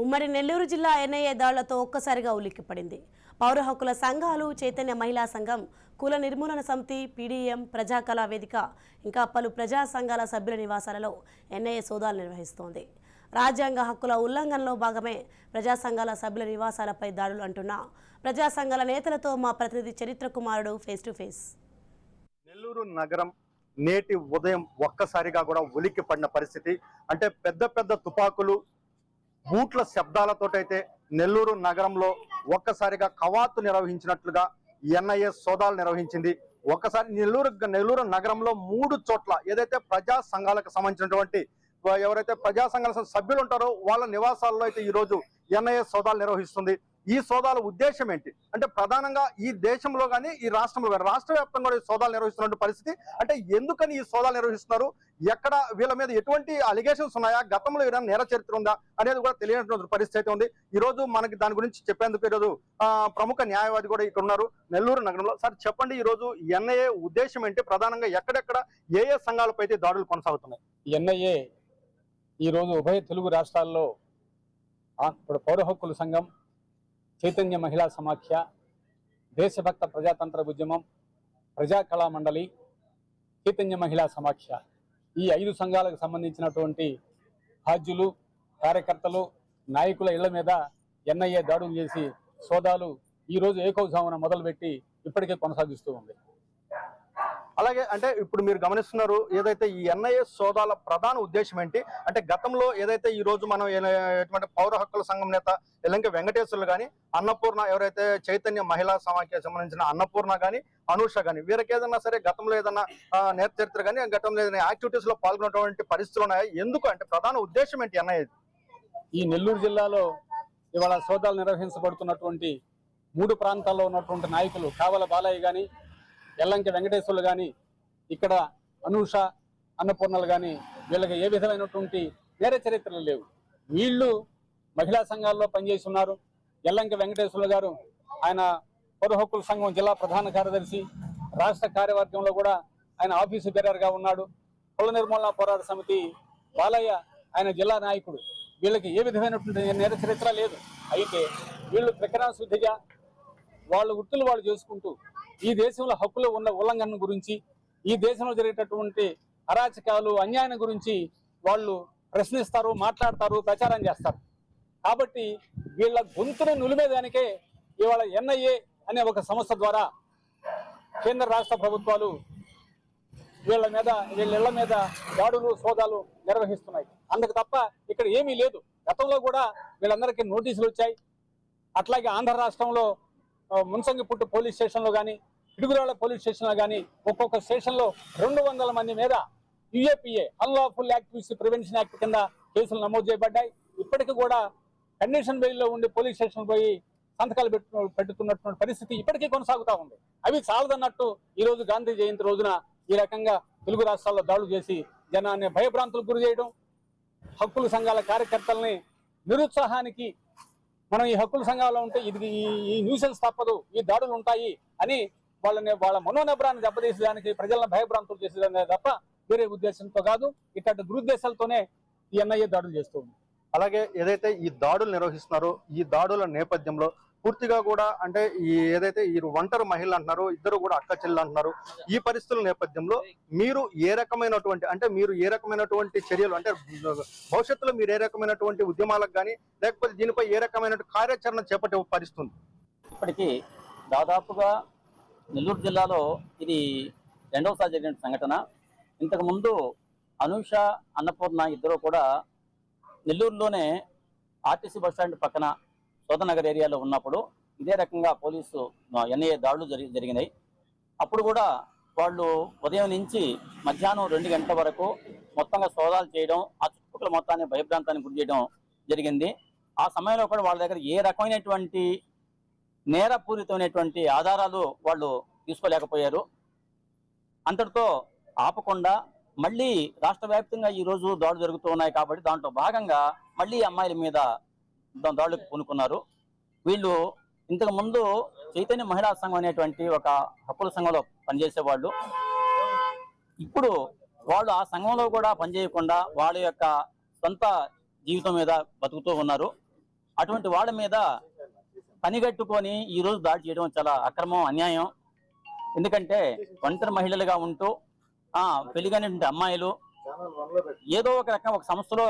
ఉమ్మడి నెల్లూరు జిల్లా ఎన్ఐఏ దాడులతో ఒక్కసారిగా ఉలిక్కిపడింది. పౌర హక్కుల సంఘాలు చైతన్య మహిళా సంఘం కుల నిర్మూలన సమితి పీడీఎం ప్రజాకళా వేదిక ఇంకా పలు ప్రజా సంఘాల సభ్యుల నివాసాలలో ఎన్ఐఏ సోదాలు నిర్వహిస్తోంది. రాజ్యాంగ హక్కుల ఉల్లంఘనలో భాగమే ప్రజా సంఘాల సభ్యుల నివాసాలపై దాడులు అంటున్న ప్రజా సంఘాల నేతలతో మా ప్రతినిధి చరిత్ర కుమారుడు ఫేస్ టు ఫేస్. నెల్లూరు నగరం నేటి ఉదయం ఒక్కసారిగా కూడా ఉలిక్కి పడిన పరిస్థితి. అంటే పెద్ద పెద్ద తుపాకులు బూట్ల శబ్దాలతోటైతే నెల్లూరు నగరంలో ఒక్కసారిగా కవాతు నిర్వహించినట్లుగా ఎన్ఐఏ సోదాలు నిర్వహించింది. ఒక్కసారి నెల్లూరు నెల్లూరు నగరంలో మూడు చోట్ల ఏదైతే ప్రజా సంఘాలకు సంబంధించినటువంటి ఎవరైతే ప్రజా సంఘాల సభ్యులు ఉంటారో వాళ్ళ నివాసాల్లో అయితే ఈరోజు ఎన్ఐఏ సోదాలు నిర్వహిస్తుంది. ఈ సోదాల ఉద్దేశం ఏంటి? అంటే ప్రధానంగా ఈ దేశంలో కానీ ఈ రాష్ట్రంలో కానీ రాష్ట్ర వ్యాప్తంగా ఈ సోదాలు నిర్వహిస్తున్న పరిస్థితి. అంటే ఎందుకని ఈ సోదాలు నిర్వహిస్తున్నారు? ఎక్కడ వీళ్ళ మీద ఎటువంటి అలిగేషన్స్ ఉన్నాయా? గతంలో ఏదైనా నేర చరిత్ర ఉందా? అనేది కూడా తెలియనటువంటి పరిస్థితి అయితే ఉంది. ఈ రోజు మనకి దాని గురించి చెప్పేందుకు ఈరోజు ప్రముఖ న్యాయవాది కూడా ఇక్కడ ఉన్నారు. నెల్లూరు నగరంలో. సార్ చెప్పండి ఈ రోజు ఎన్ఐఏ ఉద్దేశం ఏంటి? ప్రధానంగా ఎక్కడెక్కడ ఏ ఏ సంఘాలపై అయితే దాడులు కొనసాగుతున్నాయి? ఎన్ఐఏ ఈరోజు ఉభయ తెలుగు రాష్ట్రాల్లో ఇప్పుడు పౌర హక్కుల సంఘం చైతన్య మహిళా సమాఖ్య దేశభక్త ప్రజాతంత్ర ఉద్యమం ప్రజా కళా మండలి చైతన్య మహిళా సమాఖ్య. ఈ ఐదు సంఘాలకు సంబంధించినటువంటి హాజులు కార్యకర్తలు నాయకుల ఇళ్ళ మీద ఎన్ఐఏ దాడులు చేసి సోదాలు ఈ రోజు ఏకోజామున మొదలుపెట్టి ఇప్పటికే కొనసాగిస్తూ ఉంది. అలాగే అంటే ఇప్పుడు మీరు గమనిస్తున్నారు ఏదైతే ఈ ఎన్ఐఏ సోదాల ప్రధాన ఉద్దేశం ఏంటి? అంటే గతంలో ఏదైతే ఈ రోజు మనం ఎటువంటి పౌర హక్కుల సంఘం నేత ఎల్లంక వెంకటేశ్వర్లు కానీ అన్నపూర్ణ ఎవరైతే చైతన్య మహిళా సమాఖ్య సంబంధించిన అన్నపూర్ణ కానీ అనూష కానీ వీరికి ఏదన్నా సరే గతంలో ఏదన్నా నేత చరిత్ర కానీ గతంలో ఏదైనా యాక్టివిటీస్లో పాల్గొన్నటువంటి పరిస్థితులు ఉన్నాయా? ఎందుకు అంటే ప్రధాన ఉద్దేశం ఏంటి ఎన్ఐఏ? ఈ నెల్లూరు జిల్లాలో ఇవాళ సోదాలు నిర్వహించబడుతున్నటువంటి మూడు ప్రాంతాల్లో ఉన్నటువంటి నాయకులు కావల బాలయ్య కానీ ఎల్లంకి వెంకటేశ్వర్లు కానీ ఇక్కడ అనూష అన్నపూర్ణలు కానీ వీళ్ళకి ఏ విధమైనటువంటి నేర చరిత్రలు లేవు. వీళ్ళు మహిళా సంఘాల్లో పనిచేసి ఉన్నారు. ఎల్లంకి వెంకటేశ్వర్లు గారు ఆయన పౌర హక్కుల సంఘం జిల్లా ప్రధాన కార్యదర్శి రాష్ట్ర కార్యవర్గంలో కూడా ఆయన ఆఫీసు బేరర్గా ఉన్నాడు. కుల నిర్మూలన పోరాట సమితి బాలయ్య ఆయన జిల్లా నాయకుడు. వీళ్ళకి ఏ విధమైనటువంటి నేర చరిత్ర లేదు. అయితే వీళ్ళు ప్రకరణ శుద్ధిగా వాళ్ళ వృత్తులు వాళ్ళు చేసుకుంటూ ఈ దేశంలో హక్కులు ఉన్న ఉల్లంఘన గురించి ఈ దేశంలో జరిగేటటువంటి అరాచకాలు అన్యాయం గురించి వాళ్ళు ప్రశ్నిస్తారు మాట్లాడతారు ప్రచారం చేస్తారు. కాబట్టి వీళ్ళ గొంతును నులిమేదానికే ఇవాళ ఎన్ఐఏ అనే ఒక సంస్థ ద్వారా కేంద్ర రాష్ట్ర ప్రభుత్వాలు వీళ్ళ మీద వీళ్ళ ఇళ్ళ మీద దాడులు సోదాలు నిర్వహిస్తున్నాయి. అందుకు తప్ప ఇక్కడ ఏమీ లేదు. గతంలో కూడా వీళ్ళందరికీ నోటీసులు వచ్చాయి. అట్లాగే ఆంధ్ర రాష్ట్రంలో మున్సంగిపుట్టు పోలీస్ స్టేషన్లో కానీ పిడుగురాళ్ళ పోలీస్ స్టేషన్లో కానీ ఒక్కొక్క స్టేషన్లో రెండు వందల మంది మీద UAPA unlawful activity prevention act కింద కేసులు నమోదు చేయబడ్డాయి. ఇప్పటికి కూడా కండిషన్ బెయిల్లో ఉండి పోలీస్ స్టేషన్ పోయి సంతకాలు పెట్టు పెట్టుతున్నటువంటి పరిస్థితి ఇప్పటికీ కొనసాగుతా ఉంది. అవి చాలదన్నట్టు ఈ రోజు గాంధీ జయంతి రోజున ఈ రకంగా తెలుగు రాష్ట్రాల్లో దాడులు చేసి జనాన్ని భయభ్రాంతులకు గురి చేయడం హక్కుల సంఘాల కార్యకర్తల్ని నిరుత్సాహానికి మనం ఈ హక్కుల సంఘాల్లో ఉంటే ఇది ఈ న్యూసెన్స్ తప్పదు ఈ దాడులు ఉంటాయి అని వాళ్ళని వాళ్ళ మనోనభ్రాన్ని దెబ్బతీసేదానికి ప్రజలను భయభ్రాంతులు చేసేదాన్ని తప్ప వేరే ఉద్దేశంతో కాదు ఇట్లాంటి దురుద్దేశాలతోనే ఈ ఎన్ఐఏ దాడులు చేస్తూ అలాగే ఏదైతే ఈ దాడులు నిర్వహిస్తున్నారో ఈ దాడుల నేపథ్యంలో పూర్తిగా కూడా అంటే ఈ ఏదైతే ఈ ఒంటరి మహిళలు అంటున్నారో ఇద్దరు కూడా అక్క చెల్లెలు అంటున్నారు. ఈ పరిస్థితుల నేపథ్యంలో మీరు ఏ రకమైనటువంటి అంటే మీరు ఏ రకమైనటువంటి చర్యలు అంటే భవిష్యత్తులో మీరు ఏ రకమైనటువంటి ఉద్యమాలకు కానీ లేకపోతే దీనిపై ఏ రకమైన కార్యాచరణ చేపట్టే పరిస్థితి ఉంది? ఇప్పటికీ దాదాపుగా నెల్లూరు జిల్లాలో ఇది రెండవసారి జరిగిన సంఘటన. ఇంతకుముందు అనూష అన్నపూర్ణ ఇద్దరు కూడా నెల్లూరులోనే ఆర్టీసీ బస్ స్టాండ్ పక్కన సోదనగర్ ఏరియాలో ఉన్నప్పుడు ఇదే రకంగా పోలీసు ఎన్ఐఏ దాడులు జరిగి జరిగినాయి. అప్పుడు కూడా వాళ్ళు ఉదయం నుంచి మధ్యాహ్నం రెండు గంటల వరకు మొత్తంగా సోదాలు చేయడం ఆ చుట్టుపక్కల మొత్తాన్ని భయభ్రాంతానికి గురి చేయడం జరిగింది. ఆ సమయంలో కూడా వాళ్ళ దగ్గర ఏ రకమైనటువంటి నేరపూరితమైనటువంటి ఆధారాలు వాళ్ళు తీసుకోలేకపోయారు. అంతటితో ఆపకుండా మళ్ళీ రాష్ట్ర వ్యాప్తంగా ఈ రోజు దాడులు జరుగుతూ ఉన్నాయి కాబట్టి దాంట్లో భాగంగా మళ్ళీ అమ్మాయిల మీద దాడులకు పూనుకున్నారు. వీళ్ళు ఇంతకు ముందు చైతన్య మహిళా సంఘం అనేటువంటి ఒక హక్కుల సంఘంలో పనిచేసే వాళ్ళు ఇప్పుడు వాళ్ళు ఆ సంఘంలో కూడా పనిచేయకుండా వాళ్ళ యొక్క సొంత జీవితం మీద బతుకుతూ ఉన్నారు. అటువంటి వాళ్ళ మీద పనిగట్టుకొని ఈ రోజు దాడి చేయడం చాలా అక్రమం అన్యాయం. ఎందుకంటే ఒంటరి మహిళలుగా ఉంటూ ఆ పెళ్ళిగానేటువంటి అమ్మాయిలు ఏదో ఒక రకం ఒక సంస్థలో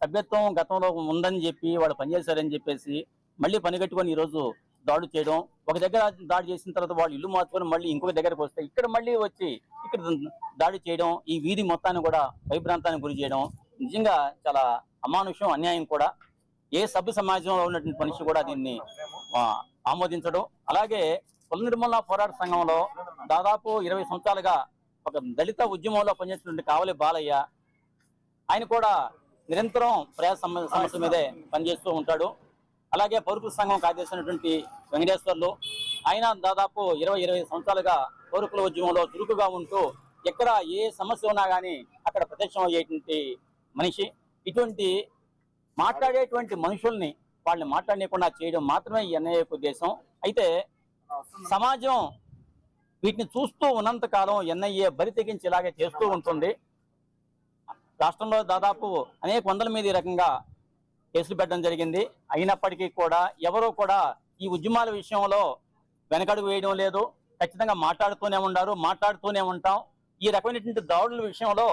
సభ్యత్వం గతంలో ఉందని చెప్పి వాళ్ళు పనిచేశారని చెప్పేసి మళ్ళీ పని కట్టుకొని ఈ రోజు చేయడం ఒక దగ్గర దాడి చేసిన తర్వాత వాళ్ళు ఇల్లు మార్చుకొని మళ్ళీ ఇంకొక దగ్గరకు వస్తే ఇక్కడ మళ్ళీ వచ్చి ఇక్కడ దాడి చేయడం ఈ వీధి మొత్తాన్ని కూడా భయభ్రాంతానికి గురి చేయడం నిజంగా చాలా అమానుషం అన్యాయం కూడా. ఏ సభ్య సమాజంలో ఉన్నటువంటి మనిషి కూడా దీన్ని ఆమోదించడం. అలాగే కుల నిర్మూలన పోరాట సంఘంలో దాదాపు ఇరవై సంవత్సరాలుగా ఒక దళిత ఉద్యమంలో పనిచేసినటువంటి కావలి బాలయ్య ఆయన కూడా నిరంతరం ప్రజా సమస్య మీదే పనిచేస్తూ ఉంటాడు. అలాగే పౌరుకుల సంఘం కార్యదర్శినటువంటి వెంకటేశ్వర్లు ఆయన దాదాపు ఇరవై ఇరవై సంవత్సరాలుగా పౌరుకుల ఉద్యమంలో చురుకుగా ఉంటూ ఎక్కడ ఏ సమస్య ఉన్నా కానీ అక్కడ ప్రత్యక్షం అయ్యేటువంటి మనిషి. ఇటువంటి మాట్లాడేటువంటి మనుషుల్ని వాళ్ళని మాట్లాడలేకుండా చేయడం మాత్రమే ఈ ఎన్ఐఏ ఉద్దేశం. అయితే సమాజం వీటిని చూస్తూ ఉన్నంత కాలం ఎన్ఐఏ బరి తెగించి ఇలాగే చేస్తూ ఉంటుంది. రాష్ట్రంలో దాదాపు అనేక వందల మీద ఈ రకంగా కేసులు పెట్టడం జరిగింది. అయినప్పటికీ కూడా ఎవరూ కూడా ఈ ఉద్యమాల విషయంలో వెనకడుగు వేయడం లేదు. ఖచ్చితంగా మాట్లాడుతూనే ఉన్నారు మాట్లాడుతూనే ఉంటాం. ఈ రకమైనటువంటి దాడుల విషయంలో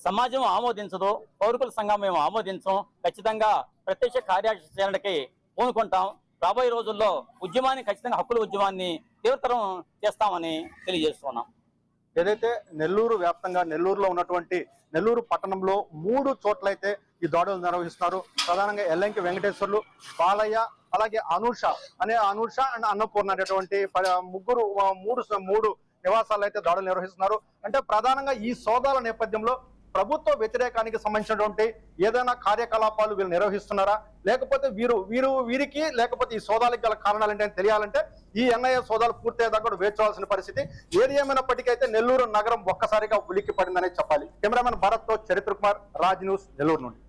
సమాజం ఆమోదించదు పౌరుకుల సంఘం మేము ఆమోదించం. ఖచ్చితంగా ప్రత్యక్ష కార్యాచరణకి పూనుకుంటాం. రాబోయే రోజుల్లో ఉద్యమాన్ని ఖచ్చితంగా హక్కుల ఉద్యమాన్ని తీవ్రతరం చేస్తామని తెలియజేస్తున్నాం. ఏదైతే నెల్లూరు వ్యాప్తంగా నెల్లూరులో ఉన్నటువంటి నెల్లూరు పట్టణంలో మూడు చోట్లయితే ఈ దాడులు నిర్వహిస్తున్నారు. ప్రధానంగా ఎల్లంకి వెంకటేశ్వర్లు బాలయ్య అలాగే అనూష. అనే అనూష అండ్ అన్నపూర్ణ అనేటువంటి ముగ్గురు మూడు మూడు నివాసాలు అయితే దాడులు నిర్వహిస్తున్నారు. అంటే ప్రధానంగా ఈ సోదాల నేపథ్యంలో ప్రభుత్వ వ్యతిరేకానికి సంబంధించినటువంటి ఏదైనా కార్యకలాపాలు వీళ్ళు నిర్వహిస్తున్నారా? లేకపోతే వీరు వీరు వీరికి లేకపోతే ఈ సోదాలకు గల కారణాలు ఏంటని తెలియాలంటే ఈ ఎన్ఐఏ సోదాలు పూర్తయ్యేదాకా కూడా వేచి పరిస్థితి. ఏది ఏమైనప్పటికైతే నెల్లూరు నగరం ఒక్కసారిగా ఉలిక్కి పడిందనే చెప్పాలి. కెమెరామెన్ భరత్తో చరిత్ర కుమార్ రాజ్ న్యూస్ నెల్లూరు నుండి.